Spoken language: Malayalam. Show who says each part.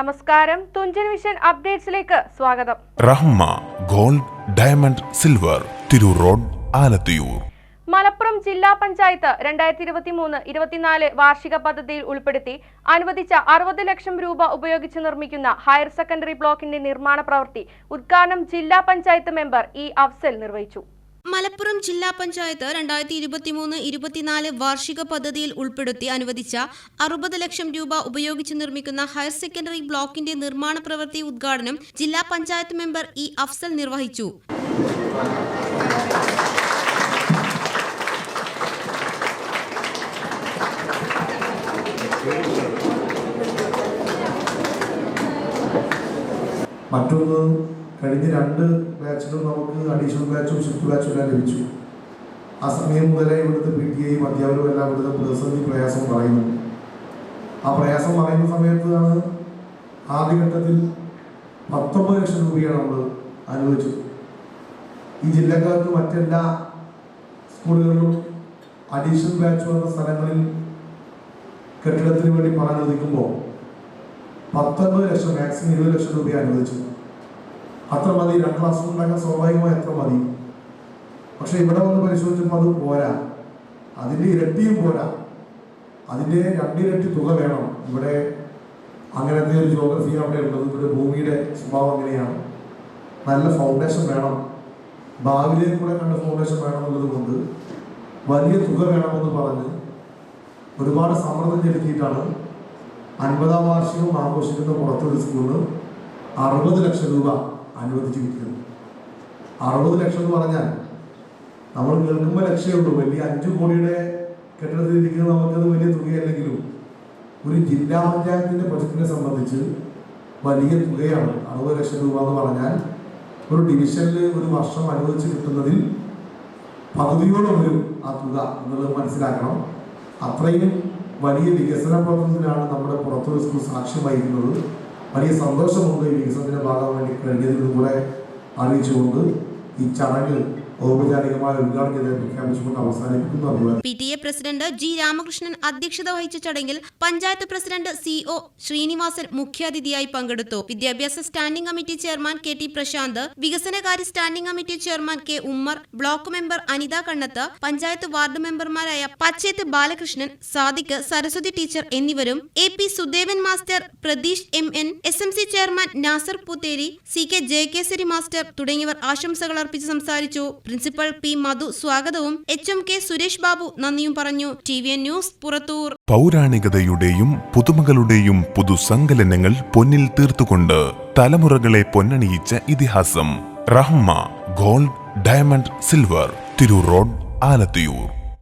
Speaker 1: നമസ്കാരം. തുഞ്ചൻ വിഷൻ അപ്ഡേറ്റ്സിലേക്ക് സ്വാഗതം.
Speaker 2: Rahma gold diamond silver Tirur road Alathiyur.
Speaker 1: Malappuram ജില്ലാ പഞ്ചായത്ത് രണ്ടായിരത്തി ഇരുപത്തി മൂന്ന് ഇരുപത്തിനാല് വാർഷിക പദ്ധതിയിൽ ഉൾപ്പെടുത്തി അനുവദിച്ച അറുപത് ലക്ഷം രൂപ ഉപയോഗിച്ച് നിർമ്മിക്കുന്ന ഹയർ സെക്കൻഡറി ബ്ലോക്കിന്റെ നിർമ്മാണ പ്രവൃത്തി ഉദ്ഘാടനം ജില്ലാ പഞ്ചായത്ത് മെമ്പർ ഇ അഫ്സൽ നിർവഹിച്ചു.
Speaker 3: മലപ്പുറം ജില്ലാ പഞ്ചായത്ത് രണ്ടായിരത്തി ഇരുപത്തിമൂന്ന് ഇരുപത്തിനാല് വാർഷിക പദ്ധതിയിൽ ഉൾപ്പെടുത്തി അനുവദിച്ച അറുപത് ലക്ഷം രൂപ ഉപയോഗിച്ച് നിർമ്മിക്കുന്ന ഹയർ സെക്കൻഡറി ബ്ലോക്കിന്റെ നിർമ്മാണ പ്രവൃത്തി ഉദ്ഘാടനം ജില്ലാ പഞ്ചായത്ത് മെമ്പർ ഇ അഫ്സൽ നിർവഹിച്ചു.
Speaker 4: മറ്റൊന്ന് കഴിഞ്ഞ രണ്ട് ബാച്ചിലും നമുക്ക് അഡീഷണൽ ബാച്ചും ഷിഫ്റ്റ് ബാച്ചും എല്ലാം ലഭിച്ചു. ആ സമയം മുതലേ ഇവിടുത്തെ പി ടി ഐയും അധ്യാപകരും എല്ലാം ഇവിടുത്തെ പ്രതിസന്ധി പ്രയാസം പറയുന്നു. ആ പ്രയാസം പറയുന്ന സമയത്താണ് ആദ്യഘട്ടത്തിൽ പത്തൊമ്പത് ലക്ഷം രൂപയാണ് നമ്മൾ അനുവദിച്ചത്. ഈ ജില്ലക്കാർക്ക് മറ്റെല്ലാ സ്കൂളുകളിലും അഡീഷണൽ ബാച്ച് വന്ന സ്ഥലങ്ങളിൽ കെട്ടിടത്തിന് വേണ്ടി പണം അനുവദിക്കുമ്പോൾ പത്തൊൻപത് ലക്ഷം മാക്സിമം ഇരുപത് ലക്ഷം രൂപ അനുവദിച്ചു അത്ര മതി രണ്ട് ക്ലാസ് ഉണ്ടാക്കാൻ സ്വാഭാവികമായി അത്ര മതി. പക്ഷെ ഇവിടെ വന്ന് പരിശോധിച്ചപ്പോൾ അത് പോരാ. അതിന്റെ ഇരട്ടിയും പോരാ. അതിന്റെ രണ്ടിരട്ടി തുക വേണം. ഇവിടെ അങ്ങനത്തെ ഒരു ജോഗ്രഫി അവിടെ ഉള്ളത്. ഇവിടെ ഭൂമിയുടെ സ്വഭാവം അങ്ങനെയാണ്. നല്ല ഫൗണ്ടേഷൻ വേണം. ഭാവിയിലേക്ക് കൂടെ കണ്ട ഫൗണ്ടേഷൻ വേണം എന്നുള്ളത് കൊണ്ട് വലിയ തുക വേണമെന്ന് പറഞ്ഞ് ഒരുപാട് സമ്മർദ്ദം ചെലുത്തിയിട്ടാണ് അൻപതാം വാർഷികം ആഘോഷിക്കുന്ന പുറത്തൊരു സ്കൂളിന് അറുപത് ലക്ഷം രൂപ അനുവദിച്ചു കിട്ടിയത് അറുപത് ലക്ഷം എന്ന് പറഞ്ഞാൽ നമ്മൾ കേൾക്കുമ്പോൾ ലക്ഷ്യമേ ഉള്ളൂ വലിയ അഞ്ചു കോടിയുടെ കെട്ടിടത്തിൽ ഇരിക്കുന്നത് നമുക്കത് വലിയ തുകയല്ലെങ്കിലും ഒരു ജില്ലാ പഞ്ചായത്തിന്റെ ബജറ്റിനെ സംബന്ധിച്ച് വലിയ തുകയാണ്. അറുപത് ലക്ഷം രൂപ എന്ന് പറഞ്ഞാൽ ഒരു ഡിവിഷനിൽ ഒരു വർഷം അനുവദിച്ച് കിട്ടുന്നതിൽ പകുതിയോളം വരും ആ തുക എന്നുള്ളത് മനസ്സിലാക്കണം. അത്രയും വലിയ വികസന പ്രവർത്തനത്തിലാണ് നമ്മുടെ പുറത്തൊരു സ്കൂൾ സാക്ഷ്യം വഹിക്കുന്നത് വലിയ സന്തോഷമുണ്ട് ഈ വികസനത്തിന്റെ ഭാഗമായിട്ട് കഴിഞ്ഞതിൽ കൂടെ അറിയിച്ചുകൊണ്ട് ഈ ചടങ്ങ്
Speaker 3: P T A president G Ramakrishnan അധ്യക്ഷത വഹിച്ച ചടങ്ങിൽ panchayat president C O Srinivasan മുഖ്യാതിഥിയായി പങ്കെടുത്തു. വിദ്യാഭ്യാസ standing committee chairman K T Prashanth വികസനകാര്യ standing committee chairman K Ummer block member Anitha Kannath panchayat ward മെമ്പർമാരായ പച്ചേത്ത് ബാലകൃഷ്ണൻ സാദിഖ് സരസ്വതി ടീച്ചർ എന്നിവരും A P Sudevan master Pratheesh M N S M C chairman Nasar Puthery C K Jayakesari master തുടങ്ങിയവർ ആശംസകൾ അർപ്പിച്ച് സംസാരിച്ചു. പ്രിൻസിപ്പൽ പി മധു സ്വാഗതവും. H M K Suresh Babu നന്ദിയും പറഞ്ഞു. T V news Purathur.
Speaker 2: പൗരാണികതയുടെയും പുതുമകളുടെയും പുതുസങ്കലനങ്ങൾ പൊന്നിൽ തീർത്തുകൊണ്ട് തലമുറകളെ പൊന്നണിയിച്ച ഇതിഹാസം. Rahma gold diamond silver. Tirur road Alathiyur.